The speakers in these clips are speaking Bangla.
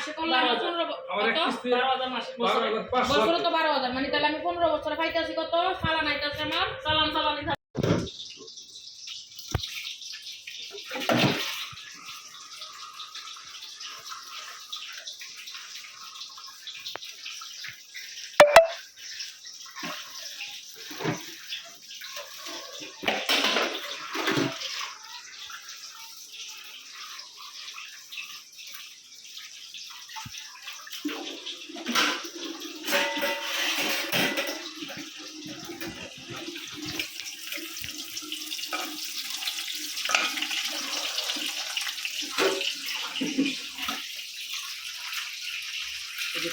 মাসে করলাম পনেরো বছরে বছরে। তো বারো হাজার মানে তাহলে আমি পনেরো বছরে পাইতেছি কত? সালান আইতেছে আমার। চালান চালানি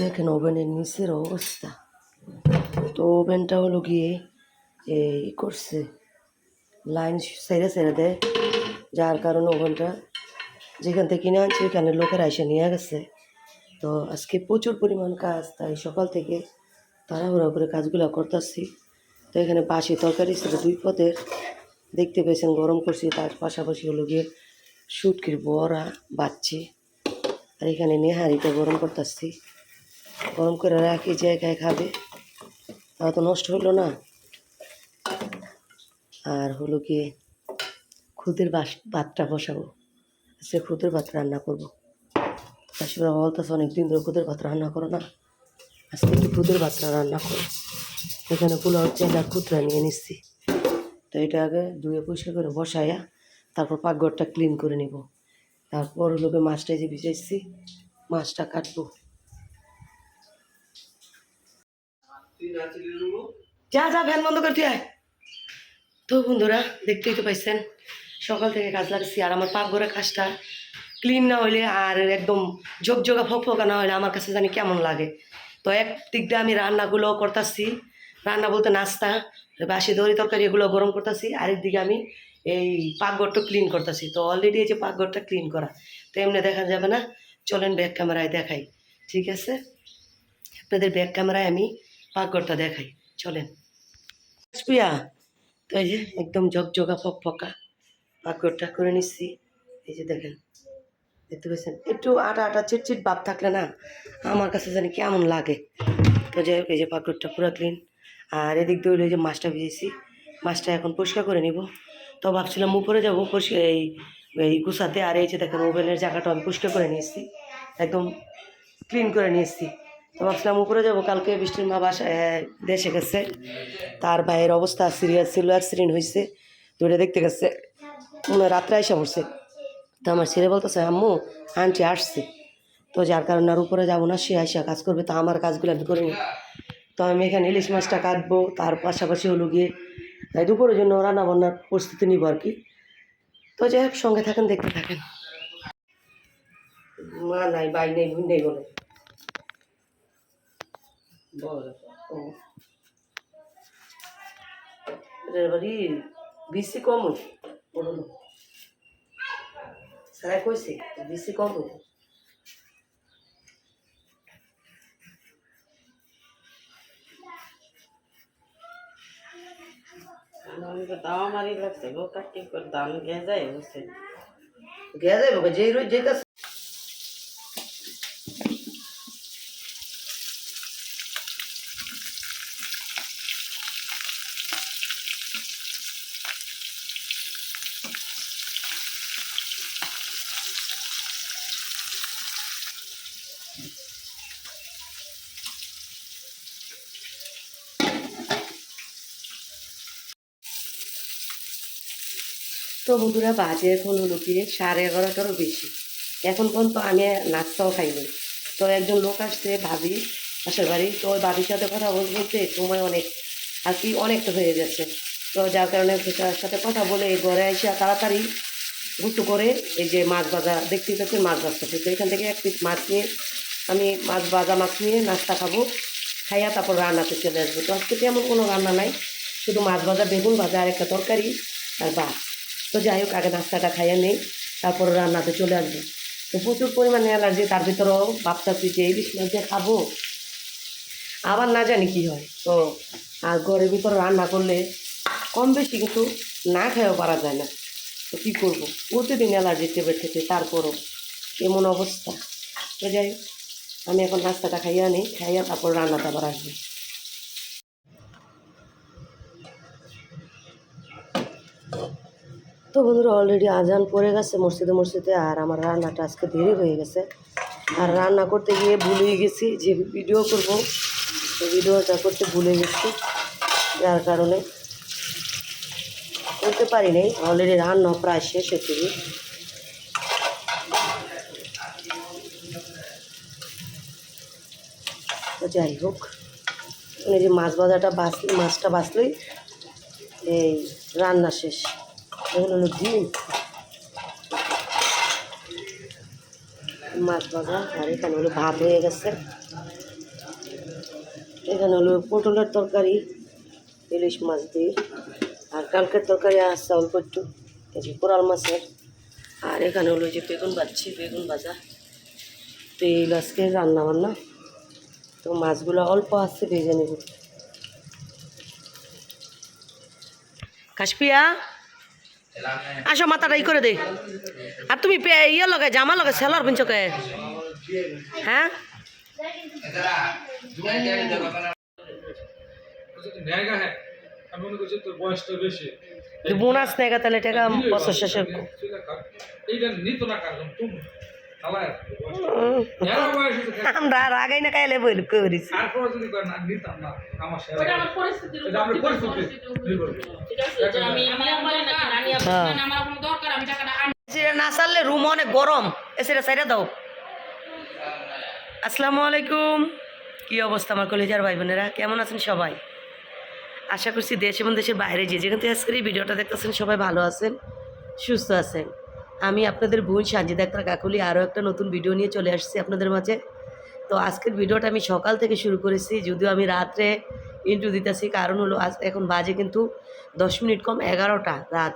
দেখেন ওভেনের নিচের অবস্থা। তো ওভেনটা হলো গিয়ে এই করছে, লাইন সেরে সেরে দেয়। যার কারণে ওভেনটা যেখান থেকে কিনে আনছে ওইখানে লোকেরা এসে নিয়ে গেছে। তো আজকে প্রচুর পরিমাণ কাজ, তাই সকাল থেকে তাড়াহুড়া করে কাজগুলো করতেছি। তো এখানে বাসি তরকারি ছিল দুই পদের। দেখতে পেয়েছেন গরম করছি, তার পাশাপাশি হলো গিয়ে শুটকির বড়া বাচ্ছি আর এখানে নেহারিটা গরম করতেছি। গরম করে রাখি জায়গায় খাবে। তাও তো নষ্ট হলো না। আর হলো গিয়ে খুদের বাস ভাতটা বসাবো। সে খুদের ভাত রান্না করব। শাশুড়া বলতেছে, অনেকদিন ধরে খুদের ভাত রান্না করো না। আজকে একটু খুদের ভাতটা রান্না করো। এখানে পোলাও, চাল আর খুদরা নিয়ে নিচ্ছি। তো এটা আগে ধুয়ে পরিষ্কার করে বসাইয়া তারপর পাকঘরটা ক্লিন করে নিব। তারপর হলো মাছটা যে ভিজাইছি, মাছটা কাটবো। যা যা, ভ্যান বন্ধ করতে আয়। তো বন্ধুরা, দেখতেই তো পাইছেন, সকাল থেকে কাজ লাগছি আর আমার পাকঘরের কাজটা ক্লিন না হইলে আর একদম ঝোকঝোকা ফকফকা না হলে আমার কাছে জানি কেমন লাগে। তো এক দিক দিয়ে আমি রান্নাগুলো করতেছি, রান্না বলতে নাস্তা, বাসি দড়ি তরকারি এগুলো গরম করতেছি, আরেক দিকে আমি এই পাকঘরটা ক্লিন করতেছি। তো অলরেডি এই যে পাকঘরটা ক্লিন করা, তো এমনি দেখা যাবে না, চলেন ব্যাক ক্যামেরায় দেখাই, ঠিক আছে? আপনাদের ব্যাক ক্যামেরায় আমি পাকঘরটা দেখাই, চলেন। তো এই যে একদম ঝকঝকা ফক ফকা পাকঘরটা করে নিচ্ছি। এই যে দেখেন, দেখতে পেয়েছেন একটু আটা আটা চিটচিট ভাব থাকলে না আমার কাছে জানি কেমন লাগে। তো যাই এই যে পাকড়টা পুরো ক্লিন আর এদিক দিয়ে এই যে মাছটা ভিজেছি। মাছটা এখন পরিষ্কার করে নিব। তো ভাবছিলাম উপরে যাব, পরিষ্কার এই এই গুছাতে। আর এই যে দেখেন, ওভেনের জায়গাটা আমি পরিষ্কার করে নিয়েছি। একদম ক্লিন করে নিয়েছি। তো ভাবছিলাম উপরে যাব, কালকে বৃষ্টির মা বাসা দেশে গেছে। তার ভাইয়ের অবস্থা সিরিয়াস ছিল অ্যাক্সিডেন্ট হয়েছে এটা দেখতে গেছে। রাত্রে এসে পড়ছে। তো আমার ছেলে বলতেছে, আম্মু, আন্টি আসছে। তো যার কারণে আর উপরে যাব না, সে আইসা কাজ করবে, তো আমার কাজগুলো আমি করিনি তো আমি এখানে ইলিশ মাছটা কাটবো, তার পাশাপাশি হলো গিয়ে, এই দুপুরের জন্য রান্না বান্নার প্রস্তুতি নিব আর কি। তো যাই হোক, সঙ্গে থাকেন, দেখতে থাকেন। মা নাই বাই নেই ভুই নেই বলে। বাড়ি বেশি কম হইছে, বলো না। স্যার কইছে বেশি কম হইছে। আমাকে দাও মারি লাগছে গো কাটি করে দাম গে যায় বুঝছে গেয়া যাইব যে রোজ যেতেছে তো বন্ধুরা, বাজে এখন হলো গিয়ে সাড়ে এগারোটারও বেশি। এখন পর্যন্ত আমি নাস্তাও খাইনি। তো একজন লোক আসছে, ভাবি আসার বাড়ি। তো ওই ভাবির সাথে কথা বলতে বলতে সময় অনেক, আর কি অনেকটা হয়ে যাচ্ছে তো যার কারণে তার সাথে কথা বলে এই ঘরে এসে তাড়াতাড়ি গুছু করে এই যে মাছ ভাজা, দেখতেই পাচ্ছি মাছ ভাজতেছে। তো এখান থেকে এক পিস মাছ নিয়ে আমি মাছ ভাজা মাছ নিয়ে নাস্তা খাব। খাইয়া তারপর রান্নাতে চলে আসব। তো আজকে তেমন কোনো রান্না নাই। শুধু মাছ ভাজা, বেগুন ভাজা আর একটা তরকারি আর ভাত। তো যাই হোক, আগে নাস্তাটা খাইয়া নেই, তারপর রান্নাতে চলে আসব। তো প্রচুর পরিমাণে অ্যালার্জি, তার ভিতরেও ভাবতেছি যে ইলিশ মাছ দিয়ে খাব। আবার না জানি কি হয়। তো আর ঘরের ভিতরে রান্না করলে কম বেশি কিন্তু না খেয়েও পারা যায় না। তো কী করব? প্রতিদিন অ্যালার্জি টেবিল খেতে তারপরও এমন অবস্থা? তো যাই আমি এখন নাস্তাটা খাইয়া নিই, খাইয়া তারপর রান্নাটা আবার আসব। তো বন্ধুরা অলরেডি আজান পড়ে গেছে, মসজিদে মসজিদে, আর আমার রান্নাটা আজকে দেরি হয়ে গেছে। আর রান্না করতে গিয়ে ভুলে গেছি, যে ভিডিও করব ভিডিওটা করতে ভুলে গেছি, যার কারণে করতে পারি নাই অলরেডি রান্না প্রায় শেষ হচ্ছে যাই হোক, এই যে মাছ ভাজাটা বাঁচলে মাছটা বাঁচলেই এই রান্না শেষ। এগুলো হলো ডিম মাছ ভাজা আর এখানে হলো ভাত হয়ে গেছে এখানে হলো পটলের তরকারি ইলিশ মাছ দিয়ে আর কালকের তরকারি আসছে অল্প একটু এই কোরাল মাছের আর এখানে হলো যে বেগুন ভাজছি বেগুন ভাজা তো এই আজকে রান্না বান্না তো মাছগুলো অল্প আসছে ভেজে নেব কাশপিয়া আসো মাথাটা ই করে দে। আর তুমি ইয়ে লগে, জামা লগে, সেলার পিঞ্চকে হ্যাঁ? বোনাস নেগা তাহলে টাকা বছর শেষের আমরা আর আগাই না কাইলে বইল করিস না রুম অনেক গরম। এ সেটা সাইডে দাও। আসসালামু আলাইকুম। কি অবস্থা আমার কলেজার ভাই বোনেরা কেমন আছেন সবাই? আশা করছি দেশ এবং দেশের বাইরে যে যেখান থেকে আজকের এই ভিডিওটা দেখতেছেন সবাই ভালো আছেন সুস্থ আছেন। আমি আপনাদের বোন সানজিদা আক্তার কাকুলি আরও একটা নতুন ভিডিও নিয়ে চলে আসছি আপনাদের মাঝে। তো আজকের ভিডিওটা আমি সকাল থেকে শুরু করেছি, যদিও আমি রাত্রে ইন্টু দিতেছি, কারণ হলো আজ এখন বাজে কিন্তু দশ মিনিট কম এগারোটা রাত।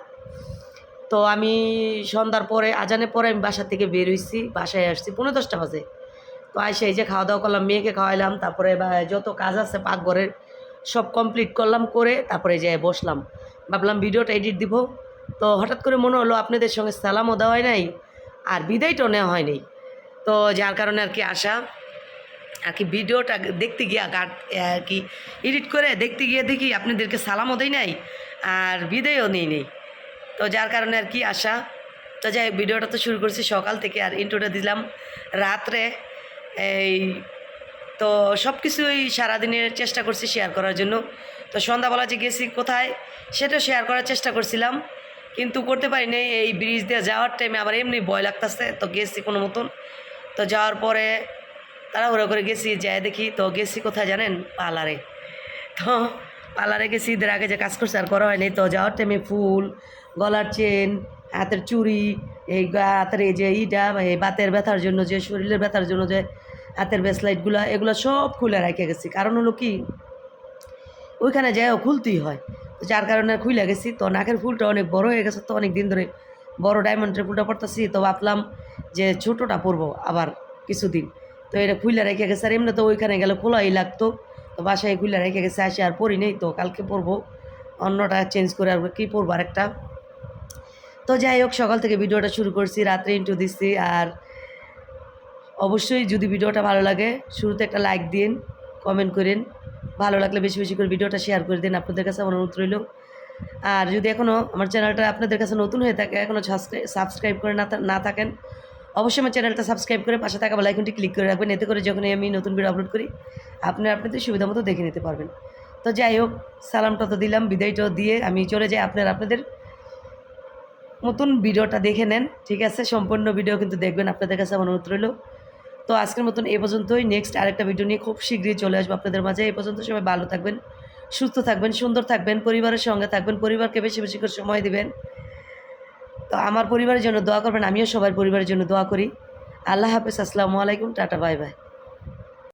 তো আমি সন্ধ্যার পরে, আজানের পরে আমি বাসা থেকে বের হয়েছি বাসায় আসছি পনেরো দশটা বাজে। তো আইসে এই যে খাওয়া দাওয়া করলাম, মেয়েকে খাওয়াইলাম, তারপরে যত কাজ আছে পাকঘরের সব কমপ্লিট করলাম, করে তারপরে যে বসলাম। ভাবলাম ভিডিওটা এডিট দিব। তো হঠাৎ করে মনে হলো আপনাদের সঙ্গে সালামও দেওয়া হয় নাই আর বিদায়টাও নেওয়া হয়নি তো যার কারণে আর কি আসা আর কি ভিডিওটা দেখতে গিয়ে গাট আর কি এডিট করে দেখতে গিয়ে দেখি আপনাদেরকে সালামও দেই নাই আর বিদায়ও নেই নেই। তো যার কারণে আর কি আসা তো যাই ভিডিওটা তো শুরু করছি সকাল থেকে আর ইন্ট্রোটা দিলাম রাত্রে। এই তো সব কিছুই সারাদিনের চেষ্টা করছি শেয়ার করার জন্য। তো সন্ধ্যাবেলা যে গেছি কোথায় সেটা শেয়ার করার চেষ্টা করছিলাম। কিন্তু করতে পারি পারিনি এই ব্রিজ দিয়ে যাওয়ার টাইমে আবার এমনি ভয় লাগতেছে। তো গেছি কোনো মতন। তো যাওয়ার পরে তাড়াহুড়ো করে গেছি, যাই দেখি। তো গেছি কোথায় জানেন? পার্লারে। তো পার্লারে গেছি। ঈদের আগে যে কাজ করছে আর করা হয়নি। তো যাওয়ার টাইমে ফুল, গলার চেন হাতের চুড়ি, এই হাতের এই যে ইটা, এই বাতের ব্যথার জন্য যে, শরীরের ব্যথার জন্য যে, হাতের ব্রেসলাইটগুলো এগুলো সব খুলে রেখে গেছি। কারণ হলো কি? ওইখানে যাইও খুলতেই হয়। যার কারণে খুলে গেছি। তো নাকের ফুলটা অনেক বড় হয়ে গেছে। তো অনেক দিন ধরে বড় ডায়মন্ডের ফুলটা পড়তেছি তো ভাবলাম যে ছোটোটা পরবো আবার কিছুদিন। তো এটা খুলে রেখে গেছে। আর এমনি তো ওইখানে গেলে খোলাই লাগতো। তো বাসায় খুলে রেখে গেছে। আসে আর পরি নেই। তো কালকে পরবো। অন্যটা চেঞ্জ করে আর কী পরবো আরেকটা। তো যাই হোক, সকাল থেকে ভিডিওটা শুরু করছি। রাত্রে ইন্টু দিচ্ছি। আর অবশ্যই যদি ভিডিওটা ভালো লাগে, শুরুতে একটা লাইক দিন কমেন্ট করেন। ভালো লাগলে বেশি বেশি করে ভিডিওটা শেয়ার করে দিন, আপনাদের কাছে আমার অনুরোধ রইল। আর যদি এখনও আমার চ্যানেলটা আপনাদের কাছে নতুন হয়ে থাকে এখনও সাবস্ক্রাইব করে না না থাকেন, অবশ্যই আমার চ্যানেলটা সাবস্ক্রাইব করে পাশে থাকা বেলাইকনটি ক্লিক করে রাখবেন, এতে করে যখনই আমি নতুন ভিডিও আপলোড করি, আপনি আপনাদের সুবিধা মতো দেখে নিতে পারবেন। তো যাই হোক, সালামটা তো দিলাম বিদায়টাও দিয়ে আমি চলে যাই আপনার, আপনাদের মতন ভিডিওটা দেখে নেন, ঠিক আছে? সম্পূর্ণ ভিডিও কিন্তু দেখবেন, আপনাদের কাছে আমার অনুরোধ রইল। তো আজকের মতন এ পর্যন্তই। নেক্সট আরেকটা ভিডিও নিয়ে খুব শীঘ্রই চলে আসব আপনাদের মাঝে। এ পর্যন্ত সবাই ভালো থাকবেন, সুস্থ থাকবেন, সুন্দর থাকবেন, পরিবারের সঙ্গে থাকবেন, পরিবারকে বেশি বেশি করে সময় দেবেন। তো আমার পরিবারের জন্য দোয়া করবেন, আমিও সবার পরিবারের জন্য দোয়া করি। আল্লাহ হাফেজ, আসসালামু আলাইকুম, টাটা, বাই বাই।